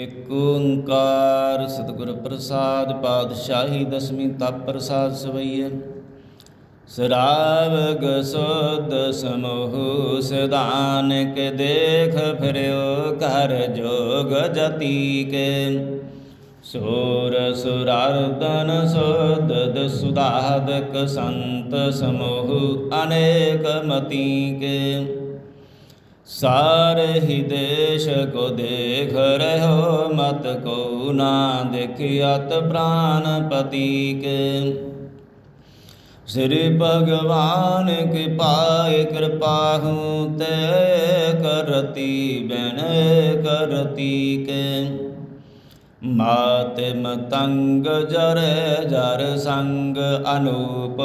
ਇਕ ਓੰਕਾਰ ਸਤਿਗੁਰ ਪ੍ਰਸਾਦ ਪਾਤਸ਼ਾਹੀ ਦਸਵੀਂ ਤਪ ਪ੍ਰਸਾਦ ਸਵਈਏ ਸਰਾਵਗ ਸੁਧ ਸਮੂਹ ਸਦਾਨ ਕੇ ਦੇਖ ਫਿਰਿਓ ਕਰ ਜੋਗ ਜਤੀ ਕੇ ਸੂਰ ਸੁਰਾਰਦਨ ਸੁਦਦ ਸੁਦਾਦਕ ਸੰਤ ਸਮੂਹ ਅਨੇਕ ਮਤੀ ਕੇ ਸਾਰੇ ਹੀ ਦੇਸ਼ ਕੋ ਦੇਖ ਰਹਿਓ ਮਤ ਕੋ ਨਾ ਦੇਖਿਆਤ ਪ੍ਰਾਨ ਪਤੀ ਕੇ। ਸ੍ਰੀ ਭਗਵਾਨ ਕੀ ਪਾਏ ਕਿਰਪਾਹੂ ਤੇ ਕਰਤੀ ਬਨ ਕਰਤੀ ਕੇ। ਮਾਤੇ ਮਤੰਗ ਜਰ ਜਰ ਸੰਗ ਅਨੂਪ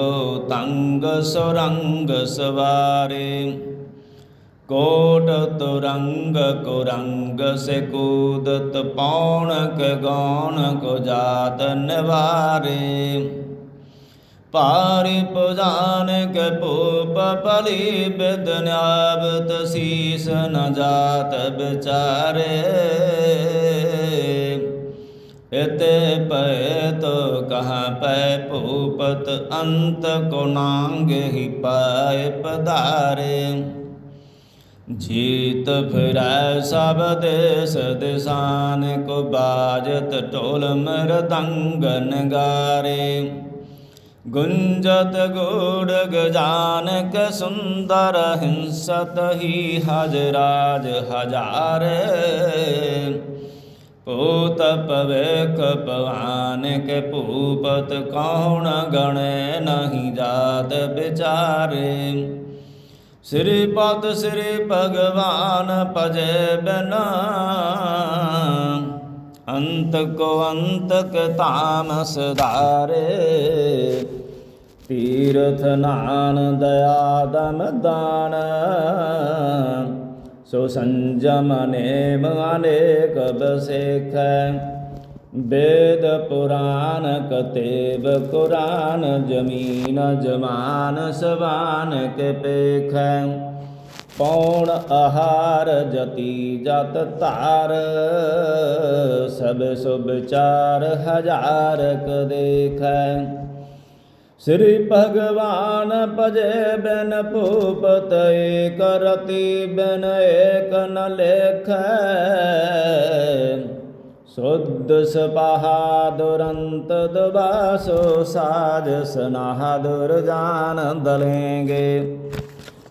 ਤੰਗ ਸੁਰੰਗ ਸਵਾਰੇ। कोट तुरंग कुरंग से कूदत पौणक गौण को जात निवारे पारी पुजान के पूप पली विदनावत शीस न जात बिचारे इते पय तो कह पै पूपत अंत को नांग ही पाय पदारे जीत फिर सब देस दिशान को बाजत टोल मृदंग नगारे गुंजत गुड़ गजानक सुंदर हिंसत ही हजराज हजारे। पूत पवे कपवान के पूपत कौन गणे नहीं जात बिचारे। ਸ੍ਰੀ ਪਦ ਸ੍ਰੀ ਭਗਵਾਨ ਭਜੈ ਬਿਨਾ। ਅੰਤ ਕੋ ਅੰਤਕ ਤਾਮਸ ਧਾਰੇ, ਤੀਰਥ ਨਾਨ ਦਇਆ ਦਮ ਦਾਨ। ਸੋ ਸੰਜਮ ਨੇਮ ਅਨੇਕ ਬਸੇਖੈ वेद पुराण कतेब कुरान ज़मीन जमान सवान के पेख। पौण आहार जति जत तार, सब शुभ चार हज़ार क देख। श्री भगवान पजे बिन भूपत, एक रति बिन एक न लेख। ਸੁਧ ਸਪਾਹਾ ਦੁਰੰਤ ਦਬਾਸੋ ਸਾਜ ਸਨਾਹ ਦੁਰ ਜਾਨ ਦਲੇਂਗੇ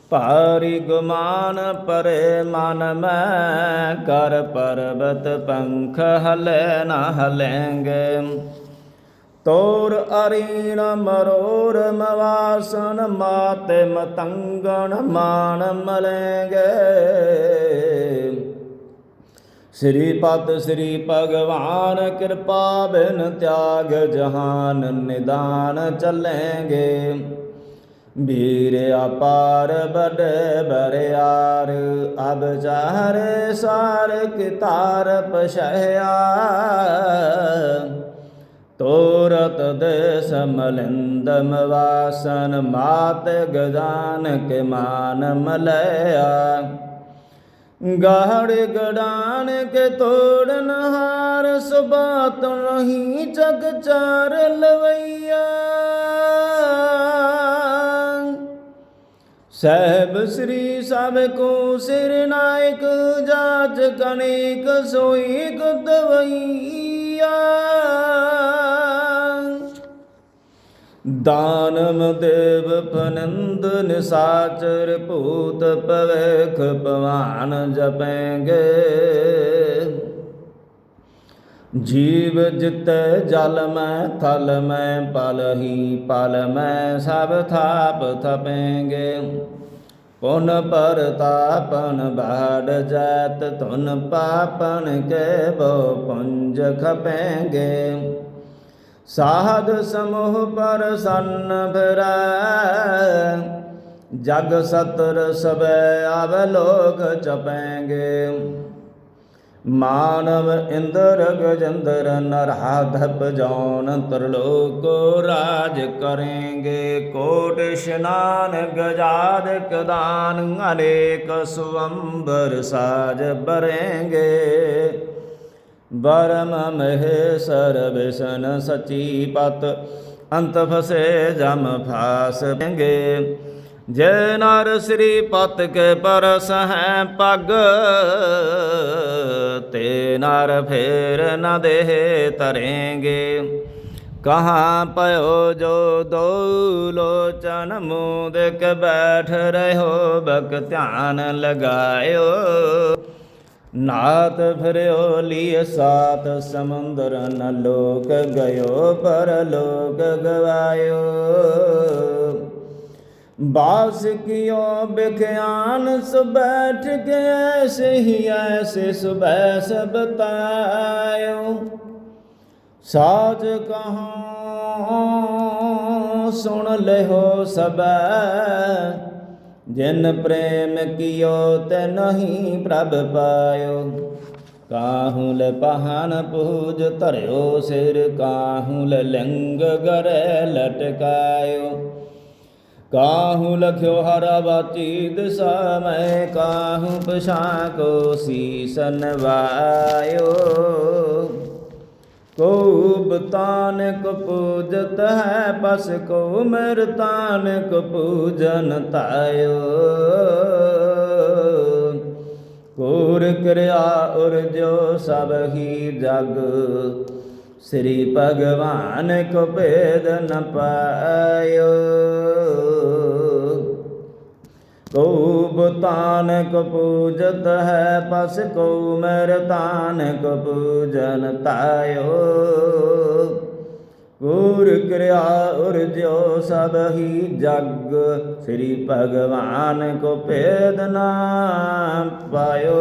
ਭਾਰੀ ਗੁਮਾਨ ਪਰੇ ਮਨ ਮੈਂ ਕਰ ਪਰਬਤ ਪੰਖ ਹਲੇ ਨਾ ਹਲੇਂਗੇ ਤੋਰ ਅਰੀਣ ਮਰੋਰ ਮਵਾਸਨ ਮਾਤੇ ਮਤੰਗਣ ਮਾਨ ਮਲੇਂਗੇ पद श्री भगवान कृपा बिन त्याग जहान निदान चलेंगे। वीर अपार बड़े बरियार अब चारे सार कितार पशया तोरत देश मलिंदम वासन, मात गजान के मान मलया। ਗਾਹੜ ਗੜਾਨ ਕੇ ਤੋੜਨ ਹਾਰ ਸੁਬਾਤ ਨਹੀਂ ਜਗ ਚਾਰ ਲਵਈਆ। ਸਹਿਬ ਸ੍ਰੀ ਸਭ ਕੋ ਸਿਰ ਨਾਇਕ, ਜਾਚ ਕਨੇਕ ਸੋਈ ਗਦਵਈਆ दानम देव फनंद निसाचर पूत पवेख पवान जपेंगे। जीव जित जल में, थल में, पल ही पल में, सब थाप थपेंगे। पुन पर तापन बाड जात, तुन पापन के बो पुंज खपेंगे। ਸਾਧ ਸਮੂਹ ਪਰ ਸੰਨ ਫਿਰੈ। ਜਗ ਸਤਰ ਸਬੈ ਆਵ ਲੋਕ ਚਪੈਂਗੇ। ਮਾਨਵ ਇੰਦਰ ਗਜੰਦਰ ਨਰਹਾਧਪ ਜੌਨ ਤਰਲੋਕੋ ਰਾਜ ਕरेंगे ਕੋਟ ਇਸ਼ਨਾਨ ਗਜਾਦ ਕਦਾਨ ਅਨੇਕ ਸੁਵੰਬਰ ਸਾਜ ਬਰੇਂਗੇ महे सची पत अंत फसे जम फास गे जय नर श्री पत के परस है पग, ते नर फेर न देह तरेंगे। कहाँ पयो जो दो लोचन मुँह देख बैठ रहो बक ध्यान लगायो। ਨਾਤ ਫਿਰਿਓ ਲੀਏ ਸਾਤ ਸਮੁੰਦਰ ਨ ਲੋਕ ਗਇਓ, ਪਰ ਲੋਕ ਗਵਾਇਓ। ਬਾਸ ਕਿਓ ਬਿਖਿਆਨ ਸੁਬੈਠ ਕੇ ਐਸੇ ਹੀ ਐਸੇ ਸੁਬੈ ਸਬਤਾਇਓ ਸਾਜ ਕਹਾਂ, ਸੁਣ ਲਿਓ ਸਬੈ जिन प्रेम कियो ते नहीं प्रभ पायो। काहुल पहान पूज तरयो सिर, काहुल लिंग गर लटकायो। काहुल लख्यो हर बतीत समय, काहू पशाको शीसन वायो। को तान कपूजत है बस को मर तान कपूजन तायो। कोर क्रिया उर जो सब ही जग, श्री भगवान को भेद न पायो। कौ कपूजत है, पस कौ मरतान कपूजन तायो। गुर क्रिया उर्जो सब ही जग, श्री भगवान को पेद पायो।